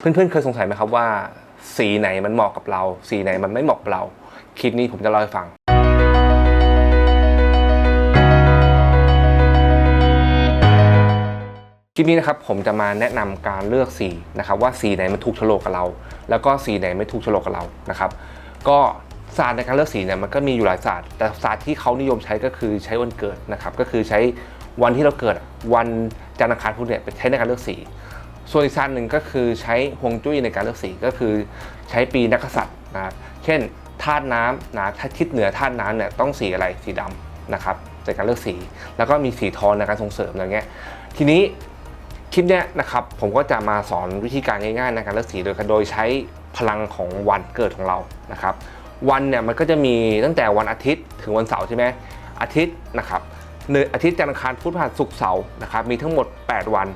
เพื่อนๆเคยสงสัยไหมครับว่า สีไหนมันเหมาะกับเรา สีไหนมันไม่เหมาะกับเรา คลิปนี้ผมจะเล่าให้ฟัง คลิปนี้นะครับผมจะมาแนะนำการเลือกสีนะครับว่าสีไหนมันถูกโฉลกกับเรา แล้วก็สีไหนไม่ถูกโฉลกกับเรานะครับก็ศาสตร์ในการเลือกสีเนี่ยมันก็มีอยู่หลายศาสตร์ แต่ศาสตร์ที่เขานิยมใช้ก็คือใช้วันเกิดนะครับก็คือใช้วันที่เราเกิดวันจันทร์อังคารพุธเนี่ยเป็นใช้ในการเลือกสี ส่วนอีกศาสตร์หนึ่งก็คือใช้ฮวงจุ้ยในการเลือกสีก็คือใช้ปีนักษัตริย์นะเช่นธาตุน้ำนะถ้าทิศเหนือธาตุน้ำเนี่ยต้องสีอะไรสีดำนะครับในการเลือกสี แล้วก็มีสีทองในการส่งเสริมอะไรเงี้ยทีนี้คลิปเนี้ยนะครับผมก็จะมาสอนวิธีการง่ายๆในการเลือกสีโดยโดยใช้พลังของวันเกิดของเรานะครับ วันเนี่ยมันก็จะมีตั้งแต่วันอาทิตย์ถึงวันเสาร์ใช่ไหมอาทิตย์นะครับเนืออาทิตย์จันทร์อังคารพุธพฤหัสศุกร์เสาร์นะครับมีทั้งหมด 8 วัน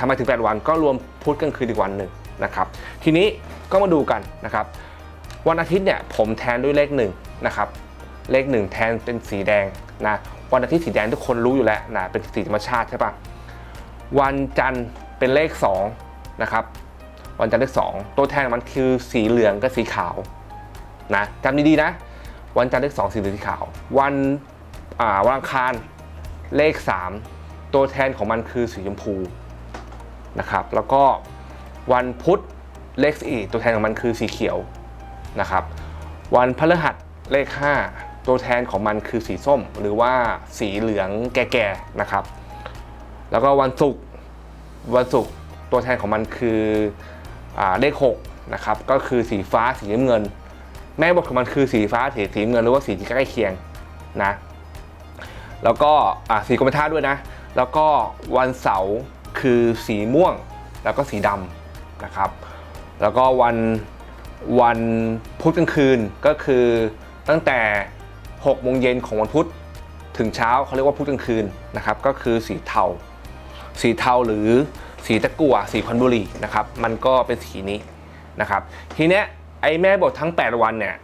ทำไมถึง 8 วัน ก็รวมพุธกลางคืนอีกวันหนึ่งนะครับ ทีนี้ก็มาดูกันนะครับ วันอาทิตย์เนี่ยผมแทนด้วยเลขหนึ่งนะครับ เลขหนึ่งแทนเป็นสีแดงนะวันอาทิตย์สีแดงทุกคนรู้อยู่แล้วนะเป็นสีธรรมชาติใช่ปะวันจันทร์เป็นเลข2นะครับวันจันทร์เลข 2 ตัวแทนมันคือสีเหลืองกับสีขาวนะจำดีๆนะ วันจันทร์เลข 2 สีเหลืองสีขาว วันอ่าวันอังคารเลข 3 ตัวแทนของมันคือสีชมพู นะครับแล้วก็วันพุธเลข4ตัวแทนของมันคือสีเขียวนะครับวันพฤหัสเลข 5 ตัวแทนของมันคือสีส้ม หรือว่าสีเหลืองแก่ๆนะครับ แล้วก็วันศุกร์วันศุกร์ตัวแทนของมันคืออเลข6นะครับก็คือสีฟ้าสีน้ำเงิน แม่บอกของมันคือสีฟ้าสีสีเงินหรือว่าสีที่ใกล้เคียงนะแล้วก็สีกรมท่าด้วยนะ แล้วก็วันเสาร์ คือสีม่วงแล้วก็สีดำนะครับ แล้วก็วันวันพุธกลางคืนก็คือตั้งแต่6โมงเย็นของวันพุธถึงเช้าเขาเรียกว่าพุธกลางคืนนะครับ ก็คือสีเทา สีเทาหรือสีตะกั่วสีควันบุหรี่นะครับ มันก็เป็นสีนี้นะครับ ทีเนี้ยไอ้แม่บททั้ง 8 วันเนี่ย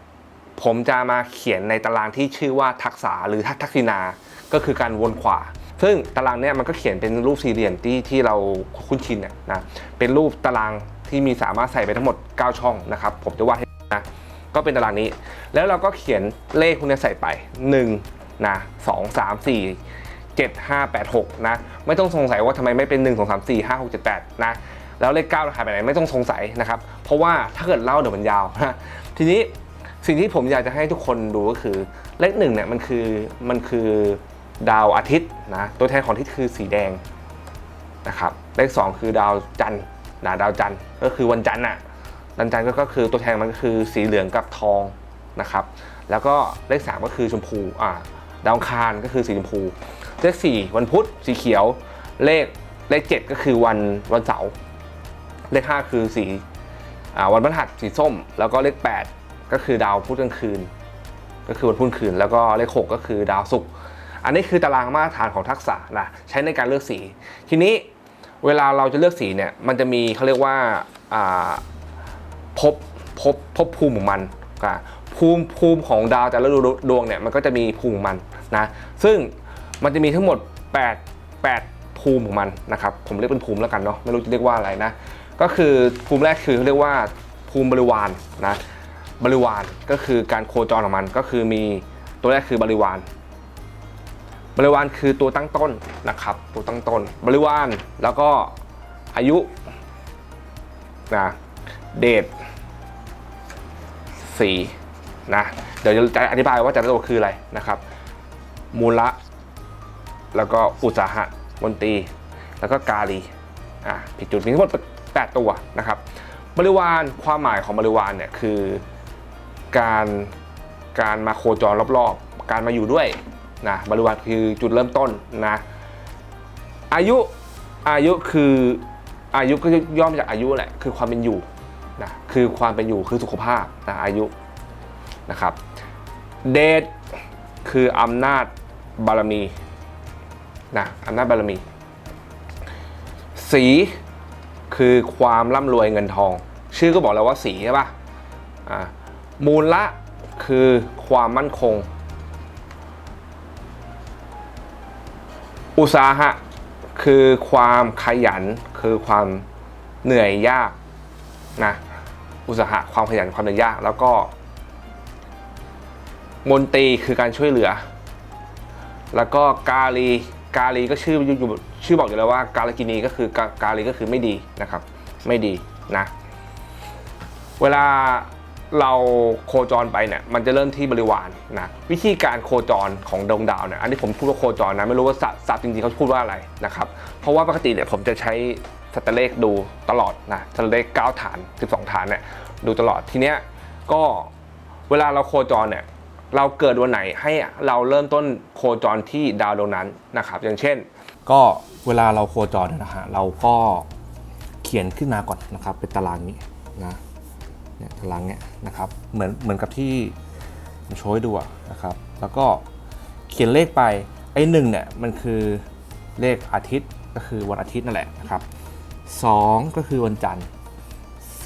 ผมจะมาเขียนในตารางที่ชื่อว่าทักษะหรือทักษิณาก็คือการวนขวา ซึ่งตารางเนี้ยมันก็เขียนเป็นรูปสี่เหลี่ยมที่ที่เราคุ้นชินเนี่ยนะเป็นรูปตารางที่มีสามารถใส่ไปทั้งหมด 9 ช่องนะครับ ผมจะวาดให้นะก็เป็นตารางนี้ แล้วเราก็เขียนเลขพวกนี้ใส่ไป1นะ2 3 4 7 5 8 6นะไม่ต้องสงสัยว่าทำไมไม่เป็น1 2 3 4 5 6 7 8นะแล้วเลข9ราคายไปไหนไม่ต้องสงสัยนะครับ เพราะว่าถ้าเกิดเล่าเดี๋ยวมันยาวนะทีนี้สิ่งที่ผมอยากจะให้ทุกคนดูก็คือเลขหนึ่งเนี่ยมันคือมันคือ ดาวอาทิตย์นะตัวแทนของอาทิตย์คือสีแดงนะครับเลข 2 คือดาวจันทร์นะดาวจันทร์ก็คือวันจันทร์น่ะวันจันทร์ก็คือตัวแทนมันก็คือสีเหลืองกับทองนะครับแล้วก็เลข 3 ก็คือชมพูอ่าดาวคารก็คือสีชมพู เลข 4 วันพุธสีเขียว เลขเลข 7 ก็คือวันวันเสาร์เลข 5 คือสีอ่าวันพฤหัสสีส้ม แล้วก็เลข 8 ก็คือดาวพุธกลางคืน ก็คือวันพุธคืน แล้วก็เลข 6 ก็คือดาวศุกร์ อันนี้คือตารางมาตรฐานของทักษะนะใช้ในการเลือกสี ทีนี้เวลาเราจะเลือกสีเนี่ยมันจะมีเขาเรียกว่าอ่าภพภพภพภูมิของมันภูมิภูมิของดาวแต่ละดวงเนี่ยมันก็จะมีภูมิของมันนะซึ่งมันจะมีทั้งหมด 8 8 ภูมิของมันนะครับผมเรียกเป็นภูมิแล้วกันเนาะไม่รู้จะเรียกว่าอะไรนะก็คือภูมิแรกคือเขาเรียกว่าภูมิบริวารนะบริวารก็คือการโคจรของมันก็คือมีตัวแรกคือบริวาร บริวารคือตัวตั้งต้นนะครับ ตัวตั้งต้น บริวารแล้วก็อายุนะเดทสีนะเดี๋ยวจะอธิบายว่าแต่ละตัวคืออะไรนะครับ มูละ แล้วก็อุตสาหะมนตรี แล้วก็กาลีอะผิดจุดมีทั้งหมด8ตัวนะครับ บริวารความหมายของบริวารเนี่ยคือการการมาโคจรรอบๆ การมาอยู่ด้วย นะบริวารคือจุดเริ่มต้นนะอายุอายุคืออายุก็ย่อมจากอายุแหละคือความเป็นอยู่นะคือความเป็นอยู่คือสุขภาพนะอายุนะครับเดชคืออำนาจบารมีนะอำนาจบารมี สีคือความร่ำรวยเงินทอง ชื่อก็บอกแล้วว่าสีใช่ปะอ่ามูลละคือความมั่นคง อุตสาหะคือความขยันคือความเหนื่อยยากนะอุตสาหะความขยันความเหนื่อยยาก แล้วก็ มนตรีคือการช่วยเหลือ แล้วก็กาลีกาลีก็ชื่ออยู่ชื่อบอกอยู่แล้วว่า กาลกินีก็คือกากาลีก็คือไม่ดีนะครับ ไม่ดีนะ เวลา เราโคจรไปเนี่ยมันจะเริ่มที่บริวารนะวิธีการโคจรของดวงดาวเนี่ยอันนี้ผมพูดว่าโคจรนะไม่รู้ว่าศัพท์จริงๆเขาพูดว่าอะไรนะครับเพราะว่าปกติเนี่ยผมจะใช้สัตว์เลขดูตลอดนะสัตว์เลข9ฐาน 12 ฐานเนี่ยดูตลอดทีเนี้ยก็เวลาเราโคจรเนี่ยเราเกิดวันไหนให้เราเริ่มต้นโคจรที่ดาวดวงนั้นนะครับอย่างเช่น ก็เวลาเราโคจรนะฮะเราก็เขียนขึ้นมาก่อนนะครับเป็นตารางนี้นะ เนี่ยตารางเนี่ยนะครับเหมือนเหมือนกับที่ผมโชว์ให้ดูนะครับ แล้วก็เขียนเลขไปไอ้หนึ่งเนี่ยมันคือเลขอาทิตย์ก็คือวันอาทิตย์นั่นแหละนะครับสองก็คือวันจันทร์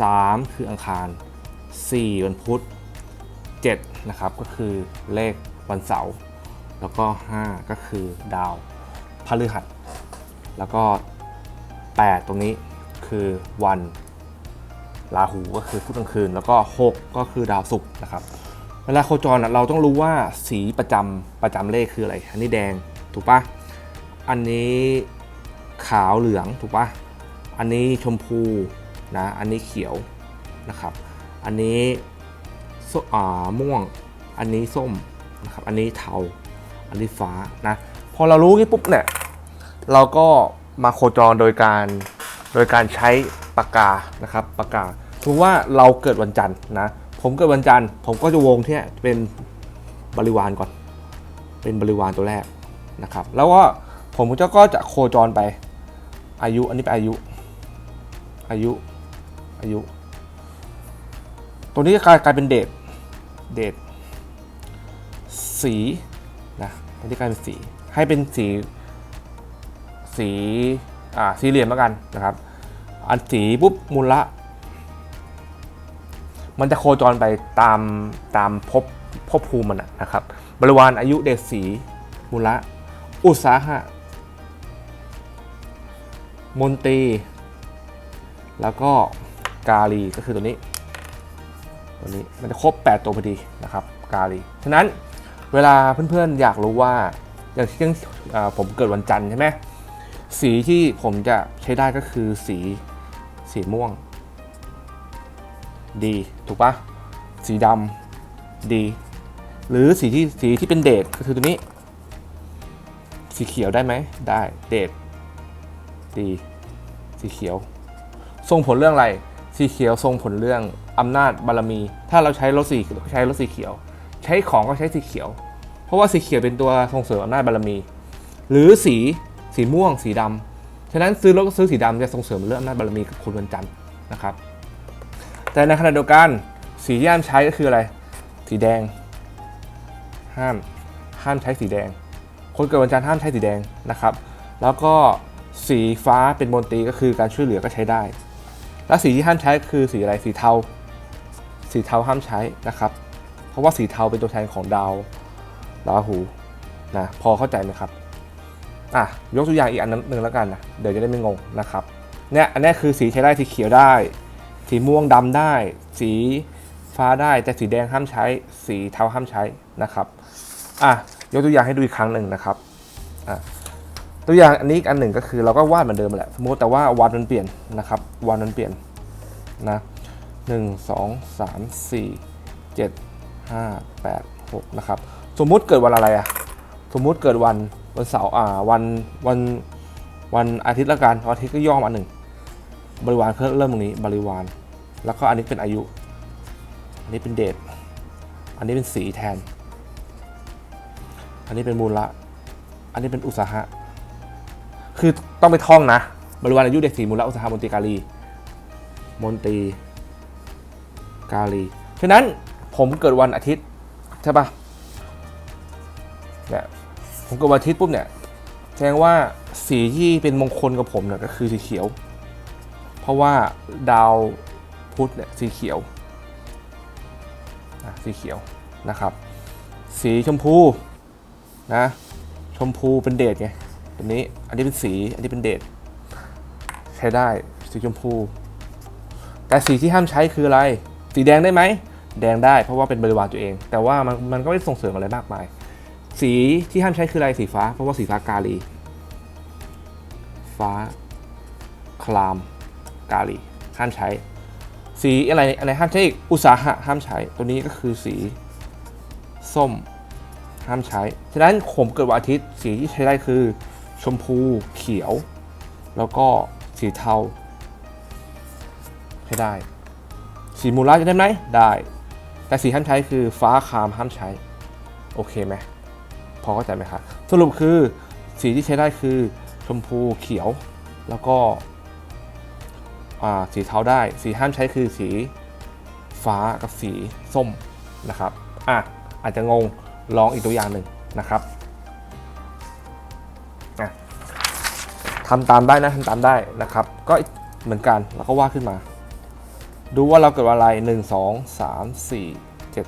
สามคืออังคารสี่วันพุธเจ็ดนะครับก็คือเลขวันเสาร์แล้วก็ห้าก็คือดาวพฤหัส แล้วก็แปดตรงนี้คือวัน ราหูก็คือพุธกลางคืน แล้วก็6ก็คือดาวศุกร์นะครับเวลาโคจรเราต้องรู้ว่าสีประจำประจำเลขคืออะไร อันนี้แดงถูกปะอันนี้ขาวเหลืองถูกปะอันนี้ชมพูนะอันนี้เขียวนะครับ อันนี้ส้มอ่าม่วง อันนี้ส้มนะครับอันนี้เทา อันนี้ฟ้านะพอเรารู้งี้ปุ๊บเนี่ยเราก็มาโคจรโดยการโดยการใช้ปากกานะครับปากกา ถือว่าเราเกิดวันจันทร์นะ ผมเกิดวันจันทร์ ผมก็จะวงที่เนี่ยเป็นบริวารก่อน เป็นบริวารตัวแรกนะครับ แล้วก็ผมก็จะก็จะโคจรไปอายุ อันนี้เป็นอายุ อายุ อายุ ตัวนี้จะกลายกลายเป็นเดทเดทสีนะตัวนี้กลายเป็นสี ให้เป็นสี สี อ่า สีเหลี่ยมแล้วกันนะครับ อันสีปุ๊บมูลละ มันจะโคจรไปตามตามภพภพภูมิมันนะครับ บริวารอายุเด็กสีมูละ อุตสาหะ มนตรี แล้วก็กาลีก็คือตัวนี้ ตัวนี้มันจะครบ 8 ตัวพอดีนะครับ กาลี ฉะนั้นเวลาเพื่อนๆอยากรู้ว่าอย่างที่อ่าผมเกิดวันจันทร์ใช่ไหมสีที่ผมจะใช้ได้ก็คือสีสีม่วง ดีถูกปะสีดำดีหรือสีที่สีที่เป็นเดทก็คือตัวนี้ สีเขียวได้ไหมได้เดทดีสีเขียว ส่งผลเรื่องอะไร สีเขียวส่งผลเรื่องอำนาจบารมี ถ้าเราใช้รถสีใช้รถสีเขียว ใช้ของก็ใช้สีเขียว เพราะว่าสีเขียวเป็นตัวส่งเสริมอำนาจบารมี หรือสีสีม่วงสีดำฉะนั้นซื้อรถก็ซื้อสีดำจะส่งเสริมเรื่องอำนาจบารมีกับคนวันจันทร์นะครับ แต่ในขณะเดียวกันสีที่ห้ามใช้ก็คืออะไร สีแดง ห้ามห้ามใช้สีแดง คนเกิดวันจันทร์ห้ามใช้สีแดงนะครับ แล้วก็สีฟ้าเป็นมนตรีก็คือการช่วยเหลือก็ใช้ได้ แล้วสีที่ห้ามใช้คือสีอะไรสีเทา สีเทาห้ามใช้นะครับ เพราะว่าสีเทาเป็นตัวแทนของดาวราหูนะพอเข้าใจไหมครับอะยกตัวอย่างอีกอันหนึ่งแล้วกันนะเดี๋ยวจะได้ไม่งงนะครับเนี่ยอันนี้คือสีใช้ได้สีเขียวได้ สีม่วงดำได้ สีฟ้าได้แต่สีแดงห้ามใช้ สีเทาห้ามใช้นะครับอะยกตัวอย่างให้ดูอีกครั้งหนึ่งนะครับอะตัวอย่างอันนี้อีกอันหนึ่งก็คือเราก็วาดเหมือนเดิมแหละสมมติแต่ว่าวันมันเปลี่ยนนะครับวันมันเปลี่ยนนะหนึ่งสองสามสี่เจ็ดห้าแปดหกนะครับสมมุติเกิดวันอะไรอะสมมุติเกิดวันวันเสาร์อ่าวันวันวันอาทิตย์ละกันวันอาทิตย์ก็ย่อมาหนึ่งบริวารเพิ่มเริ่มตรงนี้บริวาร แล้วก็อันนี้เป็นอายุ อันนี้เป็นเดทอันนี้เป็นสีแทน อันนี้เป็นมูลละ อันนี้เป็นอุตสาหะ คือต้องไปท่องนะ บริวารอายุเด็กสีมูลละอุตสาหะมนตรีกาลี มนตรีกาลีฉะนั้นผมเกิดวันอาทิตย์ใช่ปะเนี่ยผมเกิดวันอาทิตย์ปุ๊บเนี่ยแสดงว่าสีที่เป็นมงคลกับผมเนี่ยก็คือสีเขียว เพราะว่าดาว พุธเนี่ยสีเขียวอะสีเขียวนะครับ สีชมพูนะชมพูเป็นเดทไงตัวนี้อันนี้เป็นสีอันนี้เป็นเดทใช้ได้สีชมพู แต่สีที่ห้ามใช้คืออะไร สีแดงได้ไหมแดงได้เพราะว่าเป็นบริวารตัวเอง แต่ว่ามันมันก็ไม่ส่งเสริมอะไรมากมาย สีที่ห้ามใช้คืออะไรสีฟ้า เพราะว่าสีฟ้ากาลี ฟ้าคลามกาลีห้ามใช้ สีอะไรอะไรห้ามใช้อีกอุตสาหะห้ามใช้ตัวนี้ก็คือสีส้มห้ามใช้ ฉะนั้นผมเกิดวันอาทิตย์สีที่ใช้ได้คือ ชมพูเขียว แล้วก็สีเทาให้ได้ สีมูลาจะได้ไหมได้ แต่สีห้ามใช้คือฟ้าคามห้ามใช้ โอเคไหมพอเข้าใจไหมครับสรุปคือสีที่ใช้ได้คือชมพูเขียว แล้วก็ สีเทาได้ สีห้ามใช้คือสีฟ้ากับสีส้มนะครับอะอาจจะงงลองอีกตัวอย่างหนึ่งนะครับทำตามได้นะทำตามได้นะครับ ก็เหมือนกันแล้วก็วาดขึ้นมา ดูว่าเราเกิดวันอะไร 1 2 3 4 7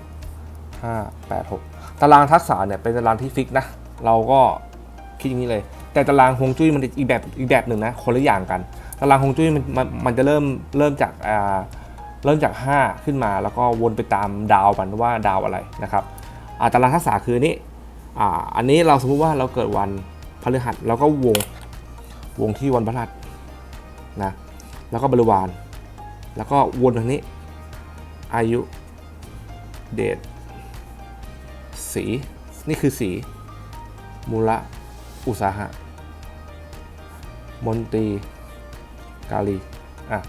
5 8 6 ตารางทักษะเนี่ยเป็นตารางที่ฟิกนะเราก็คิดอย่างนี้เลย แต่ตารางฮวงจุ้ยมันอีกแบบอีกแบบหนึ่งนะคนละอย่างกัน ตารางฮวงจุ้ยมันมันมันจะเริ่มเริ่มจากอ่าเริ่มจาก 5 ขึ้นมา แล้วก็วนไปตามดาวมันว่าดาวอะไรนะครับอาตารางทักษะคือนนี้อ่าอันนี้เราสมมุติว่าเราเกิดวันพฤหัสเราก็วงวงที่วันพฤหัสนะแล้วก็บริวาร แล้วก็วนทางนี้ อายุเดทสีนี่คือสี มูละอุตสาหะ มนตรี กาลีอะ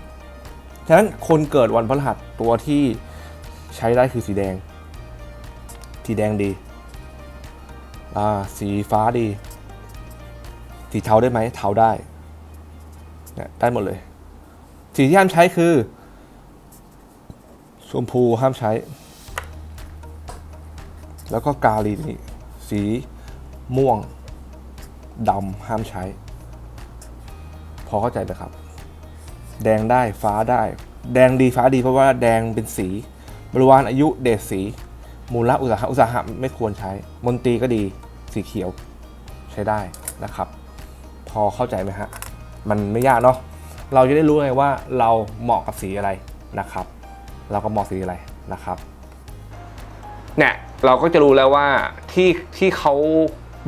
ฉะนั้นคนเกิดวันพฤหัสตัวที่ใช้ได้คือสีแดง สีแดงดีอ่าสีฟ้าดี สีเทาได้ไหมเทาได้เนี่ยได้หมดเลย สีที่ห้ามใช้คือชมพูห้ามใช้ แล้วก็กาลีนี่สีม่วงดำห้ามใช้ พอเข้าใจไหมครับ แดงได้ฟ้าได้ แดงดีฟ้าดีเพราะว่าแดงเป็นสี บริวารอายุเดชสี มูลละอุตสาหะอุตสาหะไม่ควรใช้ มนตรีก็ดีสีเขียวใช้ได้นะครับ พอเข้าใจไหมฮะ มันไม่ยากเนาะเราจะได้รู้ไงว่าเราเหมาะกับสีอะไรนะครับ เราก็เหมาะสีอะไรนะครับเนี่ยเราก็จะรู้แล้วว่าที่ที่เขา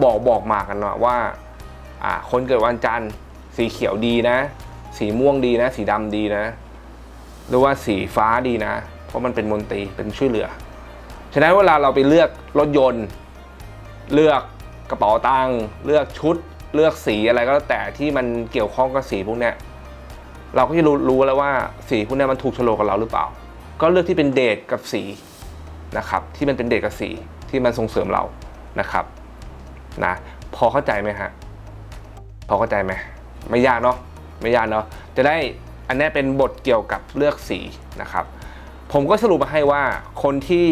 บอกบอกมากันเนาะว่าอ่าคนเกิดวันจันทร์สีเขียวดีนะ สีม่วงดีนะ สีดำดีนะ หรือว่าสีฟ้าดีนะ เพราะมันเป็นมนตรีเป็นช่วยเหลือ ฉะนั้นเวลาเราไปเลือกรถยนต์ เลือกกระเป๋าตังค์เลือกชุด เลือกสีอะไรก็แล้วแต่ที่มันเกี่ยวข้องกับสีพวกเนี้ยเราก็จะรู้รู้แล้วว่าสีพวกเนี้ยมันถูกโลกกับเราหรือเปล่า ก็เลือกที่เป็นเดทกับสีนะครับ ที่มันเป็นเด็กกับสีที่มันส่งเสริมเรานะครับนะพอเข้าใจไหมฮะพอเข้าใจไหมไม่ยากเนาะ ไม่ยากเนาะจะได้อันนี้เป็นบทเกี่ยวกับเลือกสีนะครับ ผมก็สรุปมาให้ว่าคนที่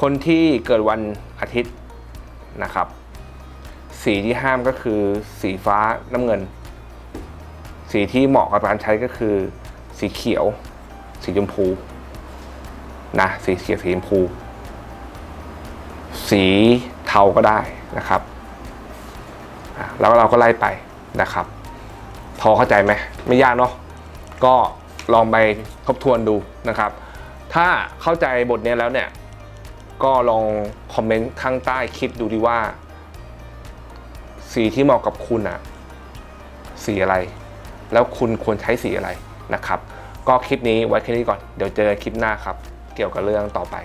คนที่เกิดวันอาทิตย์นะครับ สีที่ห้ามก็คือสีฟ้าน้ำเงิน สีที่เหมาะกับการใช้ก็คือสีเขียว สีชมพูนะสีเขียวสีชมพู สีเทาก็ได้นะครับ แล้วเราก็ไล่ไปนะครับ พอเข้าใจไหมไม่ยากเนาะก็ลองไปทบทวนดูนะครับ ถ้าเข้าใจบทนี้แล้วเนี่ย ก็ลองคอมเมนต์ข้างใต้คลิปดูดีว่า สีที่เหมาะกับคุณอะสีอะไร แล้วคุณควรใช้สีอะไรนะครับ ก็คลิปนี้ไว้แค่นี้ก่อน เดี๋ยวเจอคลิปหน้าครับ เกี่ยวกับเรื่องต่อไป